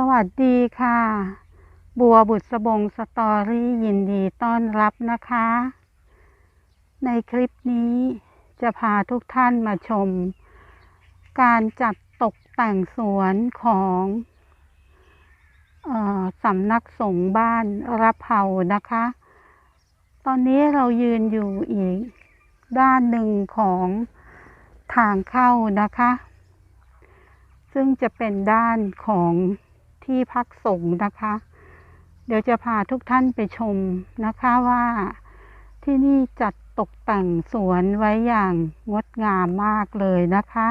สวัสดีค่ะ บัวบุษบงสตอรี่ยินดีต้อนรับนะคะ ในคลิปนี้จะพาทุกท่านมาชม การจัดตกแต่งสวนของออสำนักสงฆ์บ้านรับเผานะคะ ตอนนี้เรายืนอยู่อีกด้านหนึ่งของทางเข้านะคะ ซึ่งจะเป็นด้านของ ที่พักสงฆ์นะคะ เดี๋ยวจะพาทุกท่านไปชมนะคะว่าที่นี่จัดตกแต่งสวนไว้อย่างงดงามมากเลยนะคะ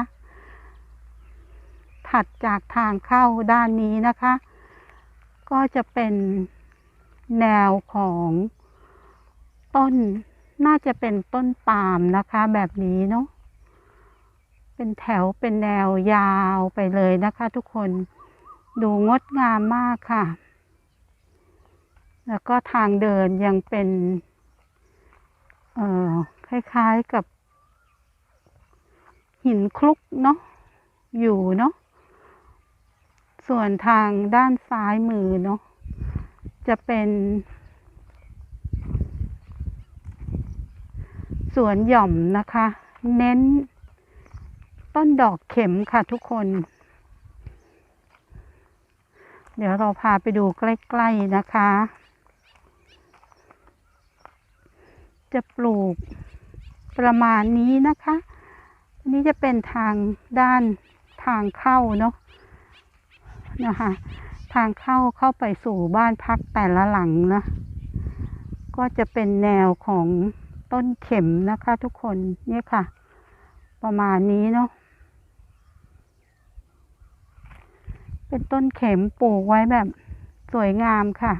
ถัดจากทางเข้าด้านนี้นะคะ ก็จะเป็นแนวของต้นน่าจะเป็นต้นปาล์มนะคะ แบบนี้เนาะเป็นแถวเป็นแนวยาวไปเลยนะคะ ทุกคน ดูงดงามมากค่ะ แล้วก็ทางเดินยังเป็น เอ่อ คล้ายๆกับ หินคลุกเนาะ อยู่เนาะ ส่วนทางด้านซ้ายมือเนาะ จะเป็นสวนหย่อมนะคะ เน้นต้นดอกเข็มค่ะทุกคน เดี๋ยวเราพาไปดูใกล้ ๆ นะคะ จะปลูกประมาณนี้นะคะอันนี้จะเป็นทางด้านทางเข้าเนาะนะคะ ทางเข้าเข้าไปสู่บ้านพักแต่ละหลังนะ ก็จะเป็นแนวของต้นเข็มนะคะทุกคนเนี่ยค่ะ ประมาณนี้เนาะ เป็นต้นเข็มปลูกไว้แบบสวยงามค่ะ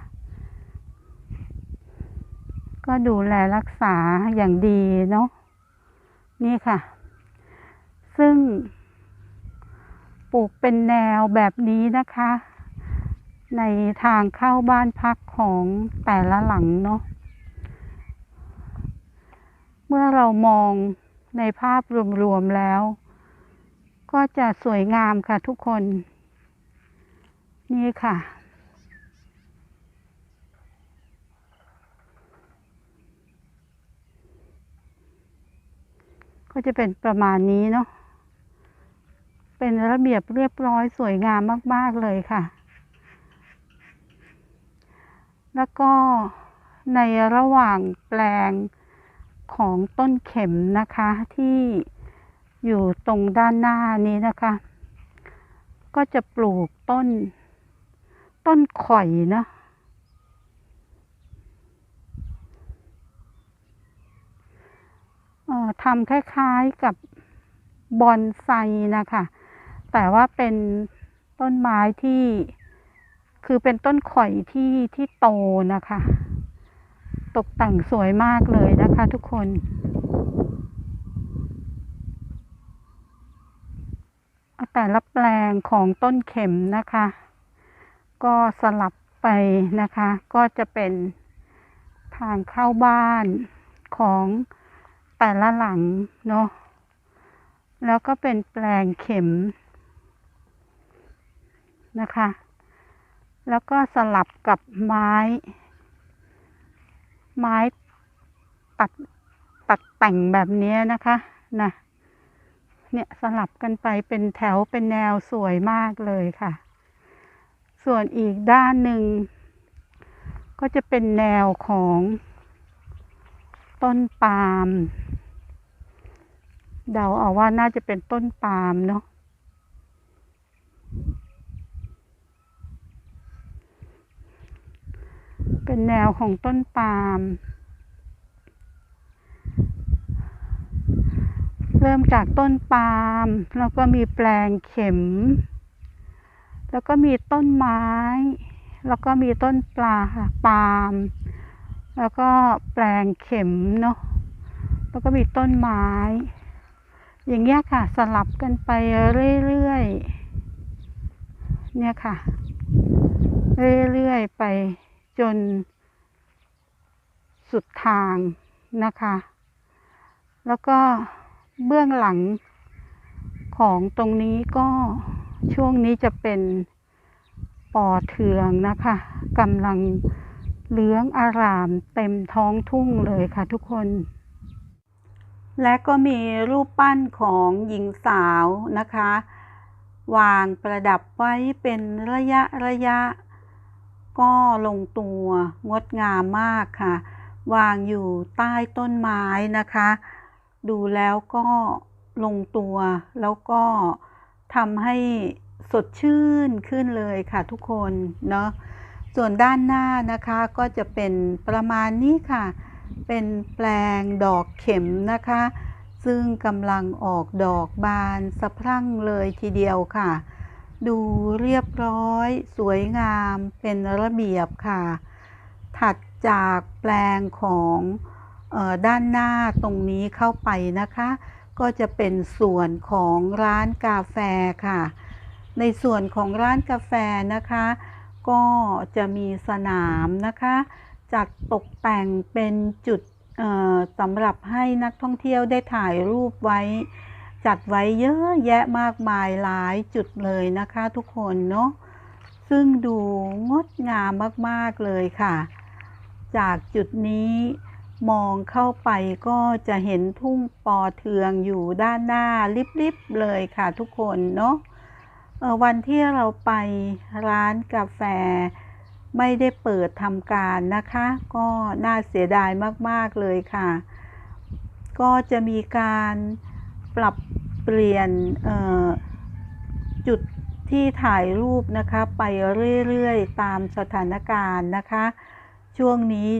ก็ดูแลรักษาอย่างดีเนาะนี่ค่ะ ซึ่ง ปลูกเป็นแนวแบบนี้นะคะ ในทางเข้าบ้านพักของแต่ละหลังเนาะเมื่อเรามองในภาพรวมๆแล้ว ก็จะสวยงามค่ะทุกคน นี่ค่ะ ก็จะเป็นประมาณนี้เนาะเป็นระเบียบเรียบร้อยสวยงามมาก ๆ เลยค่ะ แล้วก็ในระหว่างแปลงของต้นเข็มนะคะที่อยู่ตรงด้านหน้านี้นะคะ ก็จะปลูกต้น ต้นข่อยเนาะเอ่อทำคล้ายๆกับบอนไซนะคะ แต่ว่าเป็นต้นไม้ที่คือเป็นต้นข่อยที่ที่โตนะคะ ตกแต่งสวยมากเลยนะคะทุกคนแต่ละแปลงของต้นเข็มนะคะ ก็สลับไปนะคะ ก็จะเป็นทางเข้าบ้านของแต่ละหลังเนาะแล้วก็เป็นแปลงเข็มนะคะ แล้วก็สลับกับไม้ ไม้ตัดตัดแต่งแบบนี้นะคะนะเนี่ยสลับกันไปเป็นแถวเป็นแนวสวยมากเลยค่ะ ส่วนอีกด้านหนึ่ง ก็จะเป็นแนวของต้นปาล์มเดาเอาว่าน่าจะเป็นต้นปาล์มเนาะเป็นแนวของต้นปาล์มเริ่มจากต้นปาล์มแล้วก็มีแปลงเข็ม แล้วก็มีต้นไม้ แล้วก็มีต้นปลาปาล์มแล้วก็แปลงเข็มเนาะแล้วก็มีต้นไม้ อย่างเงี้ยค่ะ สลับกันไปเรื่อยๆเนี่ยค่ะ เรื่อยๆไปจนสุดทางนะคะ แล้วก็เบื้องหลังของตรงนี้ก็ ช่วงนี้จะเป็นปอเทืองนะคะกำลังเหลืองอารามเต็มท้องทุ่งเลยค่ะทุกคน และก็มีรูปปั้นของหญิงสาวนะคะ วางประดับไว้เป็นระยะระยะ ก็ลงตัวงดงามมากค่ะ วางอยู่ใต้ต้นไม้นะคะ ดูแล้วก็ลงตัวแล้วก็ ทำให้สดชื่นขึ้นเลยค่ะทุกคนเนาะส่วนด้านหน้านะคะก็จะเป็นประมาณนี้ค่ะ เป็นแปลงดอกเข็มนะคะ ซึ่งกำลังออกดอกบานสะพรั่งเลยทีเดียวค่ะ ดูเรียบร้อย สวยงามเป็นระเบียบค่ะ ถัดจากแปลงของออด้านหน้าตรงนี้เข้าไปนะคะ ก็จะเป็นส่วนของร้านกาแฟค่ะ ในส่วนของร้านกาแฟนะคะ ก็จะมีสนามนะคะ จัดตกแต่งเป็นจุดสำหรับให้นักท่องเที่ยวได้ถ่ายรูปไว้ จัดไว้เยอะแยะมากมายหลายจุดเลยนะคะทุกคนเนาะซึ่งดูงดงามมาก ๆ เลยค่ะ จากจุดนี้ มองเข้าไปก็จะเห็นทุ่งปอเทืองอยู่ด้านหน้าลิบๆเลยค่ะทุกคนเนาะวันที่เราไปร้านกาแฟไม่ได้เปิดทำการนะคะ ก็น่าเสียดายมากๆเลยค่ะ ก็จะมีการปรับเปลี่ยนจุดที่ถ่ายรูปนะคะ ไปเรื่อยๆตามสถานการณ์นะคะ ช่วงนี้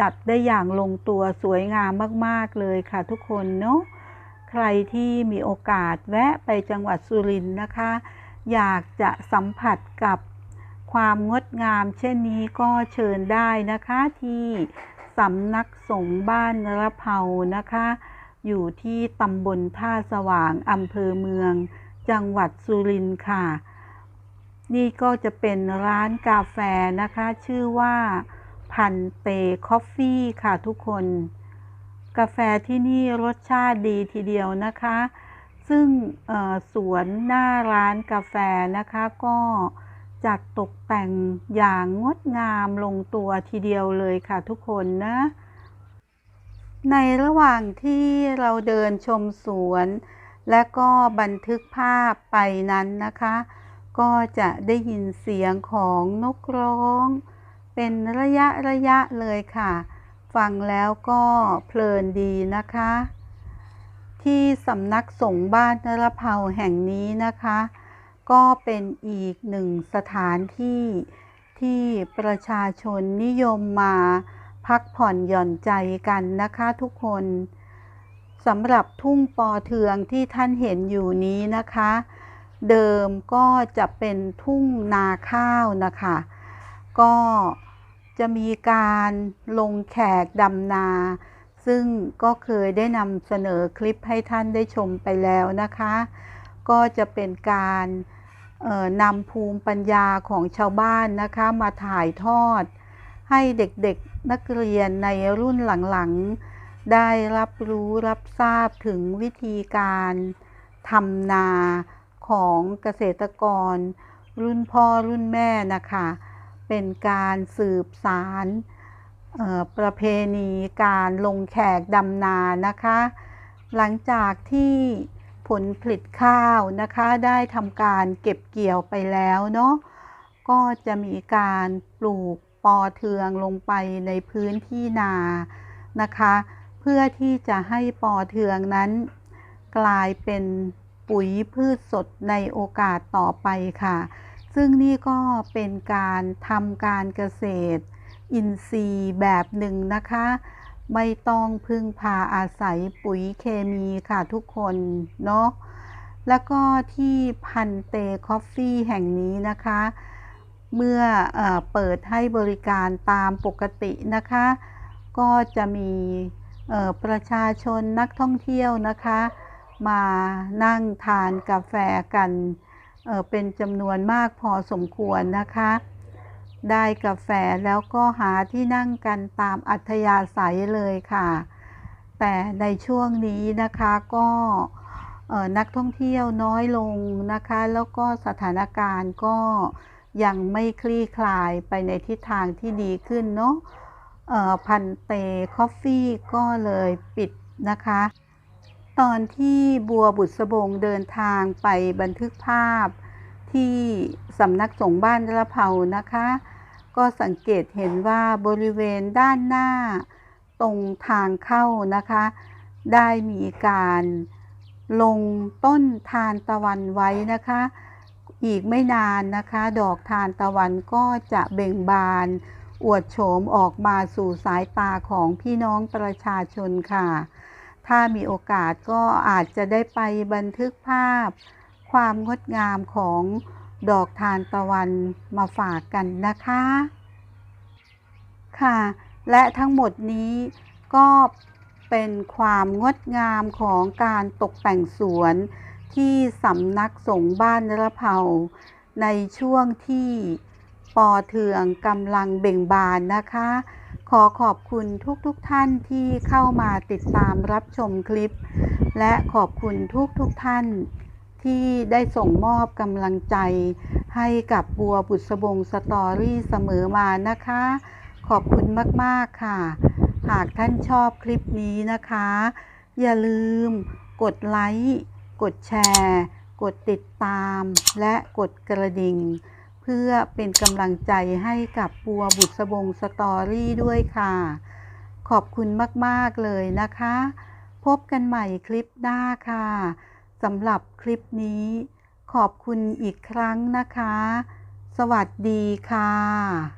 จัดได้อย่างลงตัวสวยงามมากๆเลยค่ะทุกคนเนาะใครที่มีโอกาสแวะไปจังหวัดสุรินทร์นะคะ อยากจะสัมผัสกับความงดงาม เช่นนี้ก็เชิญได้นะคะที่สำนักสงฆ์บ้านระเภานะคะ อยู่ที่ตำบลท่าสว่างอำเภอเมือง จังหวัดสุรินทร์ค่ะ นี่ก็จะเป็นร้านกาแฟนะคะ ชื่อว่า พันเตคอฟฟี่ค่ะทุกคน กาแฟที่นี่รสชาติดีทีเดียวนะคะ ซึ่งสวนหน้าร้านกาแฟนะคะก็จัดตกแต่งอย่างงดงามลงตัวทีเดียวเลยค่ะทุกคนนะ ในระหว่างที่เราเดินชมสวน และก็บันทึกภาพไปนั้นนะคะ ก็จะได้ยินเสียงของนกร้อง เป็นระยะระยะเลยค่ะ ฟังแล้วก็เพลินดีนะคะ ที่สำนักสงฆ์บ้านนรเภาแห่งนี้นะคะ ก็เป็นอีกหนึ่งสถานที่ที่ประชาชนนิยมมาพักผ่อนหย่อนใจกันนะคะทุกคนสำหรับทุ่งปอเทืองที่ท่านเห็นอยู่นี้นะคะ เดิมก็จะเป็นทุ่งนาข้าวนะคะ ก็ จะมีการลงแขกดำนา ซึ่งก็เคยได้นำเสนอคลิปให้ท่านได้ชมไปแล้วนะคะ ก็จะเป็นการนำภูมิปัญญาของชาวบ้านนะคะมาถ่ายทอด ให้เด็กๆนักเรียนในรุ่นหลังๆ ได้รับรู้รับทราบถึงวิธีการทำนาของเกษตรกร รุ่นพ่อรุ่นแม่นะคะ เป็นการสืบสารประเพณีการลงแขกดำนานะคะ หลังจากที่ผลผลิตข้าวนะคะได้ทำการเก็บเกี่ยวไปแล้วเนาะก็จะมีการปลูกปอเทืองลงไปในพื้นที่นานะคะ เพื่อที่จะให้ปอเทืองนั้น กลายเป็นปุ๋ยพืชสดในโอกาสต่อไปค่ะ ซึ่งนี่ก็เป็นการทำการเกษตร อินทรีย์แบบหนึ่งนะคะ ไม่ต้องพึ่งพาอาศัยปุ๋ยเคมีค่ะทุกคนเนาะแล้วก็ที่พันเตคอฟฟี่แห่งนี้นะคะ เมื่อเอเปิดให้บริการตามปกตินะคะ ก็จะมีประชาชนนักท่องเที่ยวนะคะ มานั่งทานกาแฟกัน เป็นจำนวนมากพอสมควรนะคะ ได้กาแฟแล้วก็หาที่นั่งกันตามอัธยาศัยเลยค่ะ แต่ในช่วงนี้นะคะก็นักท่องเที่ยวน้อยลงนะคะ แล้วก็สถานการณ์ก็ยังไม่คลี่คลายไปในทิศทางที่ดีขึ้นเนาะพันเตคอฟฟี่ก็เลยปิดนะคะ ตอนที่บัวบุษบงเดินทางไปบันทึกภาพที่สำนักสงฆ์บ้านระเภานะคะ ก็สังเกตเห็นว่าบริเวณด้านหน้าตรงทางเข้านะคะ ได้มีการลงต้นทานตะวันไว้นะคะ อีกไม่นานนะคะ ดอกทานตะวันก็จะเบ่งบาน อวดโฉมออกมาสู่สายตาของพี่น้องประชาชนค่ะ ถ้ามีโอกาสก็อาจจะได้ไปบันทึกภาพ ความงดงามของดอกทานตะวันมาฝากกันนะคะ ค่ะ และทั้งหมดนี้ก็เป็นความงดงามของการตกแต่งสวนที่สำนักสงฆ์บ้านระเภาในช่วงที่ปอเทืองกำลังเบ่งบานนะคะ ขอขอบคุณทุกๆทท่านที่เข้ามาติดตามรับชมคลิป และขอบคุณทุกๆทท่าน ที่ได้ส่งมอบกำลังใจให้กับบัวบุษบงสตอรี่เสมอมานะคะ ขอบคุณมากๆค่ะ หากท่านชอบคลิปนี้นะคะ อย่าลืมกดไลค์ กดแชร์ กดติดตาม และกดกระดิ่ง พื่อเป็นกำลังใจให้กับปัวบุษบงสตอรี่ด้วยค่ะ ขอบคุณมาก ๆ เลยนะคะ พบกันใหม่คลิปหน้าค่ะสำหรับคลิปนี้ ขอบคุณอีกครั้งนะคะ สวัสดีค่ะ